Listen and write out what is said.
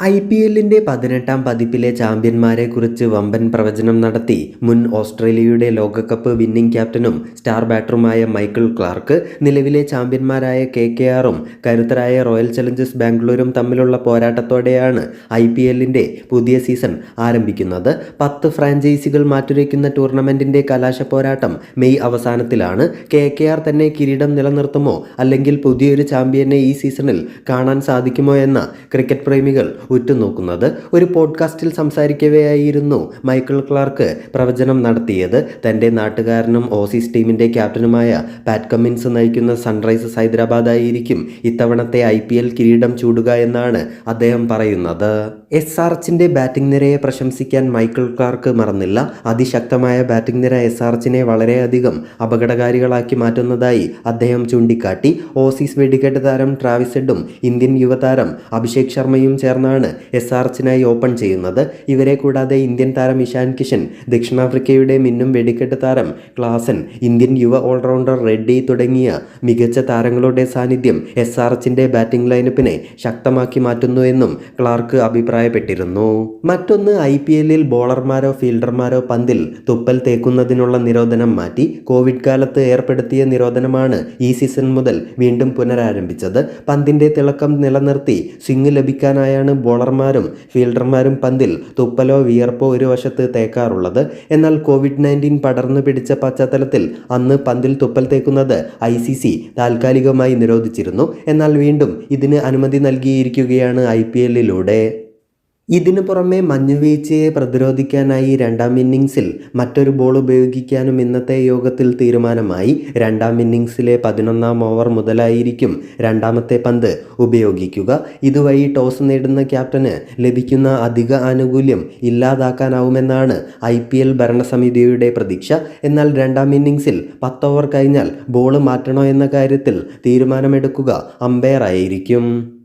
I P എല്ലിന്റെ പതിനെട്ടാം പതിപ്പിലെ ചാമ്പ്യന്മാരെക്കുറിച്ച് വമ്പൻ പ്രവചനം നടത്തി മുൻ ഓസ്ട്രേലിയയുടെ ലോകകപ്പ് വിന്നിംഗ് ക്യാപ്റ്റനും സ്റ്റാർ ബാറ്ററുമായ മൈക്കിൾ ക്ലാർക്ക് നിലവിലെ ചാമ്പ്യന്മാരായ കെ കെ ആറും കരുത്തരായ റോയൽ ചലഞ്ചേഴ്സ് ബാംഗ്ലൂരും തമ്മിലുള്ള പോരാട്ടത്തോടെയാണ് ഐ പി എല്ലിന്റെ പുതിയ സീസൺ ആരംഭിക്കുന്നത്. പത്ത് ഫ്രാഞ്ചൈസികൾ മാറ്റുരയ്ക്കുന്ന ടൂർണമെന്റിന്റെ കലാശ പോരാട്ടം മെയ് അവസാനത്തിലാണ്. കെ കെ ആർ തന്നെ കിരീടം നിലനിർത്തുമോ അല്ലെങ്കിൽ പുതിയൊരു ചാമ്പ്യനെ ഈ സീസണിൽ കാണാൻ സാധിക്കുമോ എന്ന ക്രിക്കറ്റ് പ്രേമികൾ ഉറ്റുനോക്കുന്നത്. ഒരു പോഡ്കാസ്റ്റിൽ സംസാരിക്കവെയായിരുന്നു മൈക്കിൾ ക്ലാർക്ക് പ്രവചനം നടത്തിയത്. തന്റെ നാട്ടുകാരനും ഓസീസ് ടീമിന്റെ ക്യാപ്റ്റനുമായ പാറ്റ് കമ്മിൻസ് നയിക്കുന്ന സൺറൈസേഴ്സ് ഹൈദരാബാദ് ആയിരിക്കും ഇത്തവണത്തെ ഐ പി എൽ കിരീടം ചൂടുക എന്നാണ് അദ്ദേഹം പറയുന്നത്. എസ് ആർ എച്ചിന്റെ ബാറ്റിംഗ് നിരയെ പ്രശംസിക്കാൻ മൈക്കിൾ ക്ലാർക്ക് മറന്നില്ല. അതിശക്തമായ ബാറ്റിംഗ് നിര എസ് ആർ എച്ചിനെ വളരെയധികം അപകടകാരികളാക്കി മാറ്റുന്നതായി അദ്ദേഹം ചൂണ്ടിക്കാട്ടി. ഓസീസ് വെടിക്കെട്ട് താരം ട്രാവിസെഡും ഇന്ത്യൻ യുവതാരം അഭിഷേക് ശർമ്മയും ചേർന്നാണ് എസ് ആർച്ചിനായി ഓപ്പൺ ചെയ്യുന്നത്. ഇവരെ കൂടാതെ ഇന്ത്യൻ താരം ഇഷാൻ കിഷൻ ദക്ഷിണാഫ്രിക്കയുടെ മിന്നും വെടിക്കെട്ട് താരം ക്ലാസൻ ഇന്ത്യൻ യുവ ഓൾറൗണ്ടർ റെഡ്ഡി തുടങ്ങിയ മികച്ച താരങ്ങളുടെ സാന്നിധ്യം എസ് ആർച്ചിന്റെ ബാറ്റിംഗ് ലൈനപ്പിനെ ശക്തമാക്കി മാറ്റുന്നു എന്നും ക്ലാർക്ക് അഭിപ്രായപ്പെട്ടിരുന്നു. മറ്റൊന്ന് ഐ പി എല്ലിൽ ബോളർമാരോ ഫീൽഡർമാരോ പന്തിൽ തുപ്പൽ തേക്കുന്നതിനുള്ള നിരോധനം മാറ്റി കോവിഡ് കാലത്ത് ഏർപ്പെടുത്തിയ നിരോധനമാണ് ഈ സീസൺ മുതൽ വീണ്ടും പുനരാരംഭിച്ചത്. പന്തിന്റെ തിളക്കം നിലനിർത്തി സ്വിംഗ് ലഭിക്കാനായാണ് ബോളർമാരും ഫീൽഡർമാരും പന്തിൽ തുപ്പലോ വിയർപ്പോ ഒരു വശത്ത് തേക്കാറുള്ളത്. എന്നാൽ കോവിഡ് നയന്റീൻ പടർന്നു പിടിച്ച പശ്ചാത്തലത്തിൽ അന്ന് പന്തിൽ തുപ്പൽ തേക്കുന്നത് ഐ സി സി താൽക്കാലികമായി നിരോധിച്ചിരുന്നു. എന്നാൽ വീണ്ടും ഇതിന് അനുമതി നൽകിയിരിക്കുകയാണ് ഐ പി എല്ലിലൂടെ. ഇതിനു പുറമെ മഞ്ഞുവീഴ്ചയെ പ്രതിരോധിക്കാനായി രണ്ടാം ഇന്നിങ്സിൽ മറ്റൊരു ബോൾ ഉപയോഗിക്കാനും ഇന്നത്തെ യോഗത്തിൽ തീരുമാനമായി. രണ്ടാം ഇന്നിങ്സിലെ പതിനൊന്നാം ഓവർ മുതലായിരിക്കും രണ്ടാമത്തെ പന്ത് ഉപയോഗിക്കുക. ഇതുവഴി ടോസ് നേടുന്ന ക്യാപ്റ്റന് ലഭിക്കുന്ന അധിക ആനുകൂല്യം ഇല്ലാതാക്കാനാവുമെന്നാണ് ഐ പി എൽ ഭരണസമിതിയുടെ പ്രതീക്ഷ. എന്നാൽ രണ്ടാം ഇന്നിങ്സിൽ പത്ത് ഓവർ കഴിഞ്ഞാൽ ബോൾ മാറ്റണോ എന്ന കാര്യത്തിൽ തീരുമാനമെടുക്കുക അമ്പയർ ആയിരിക്കും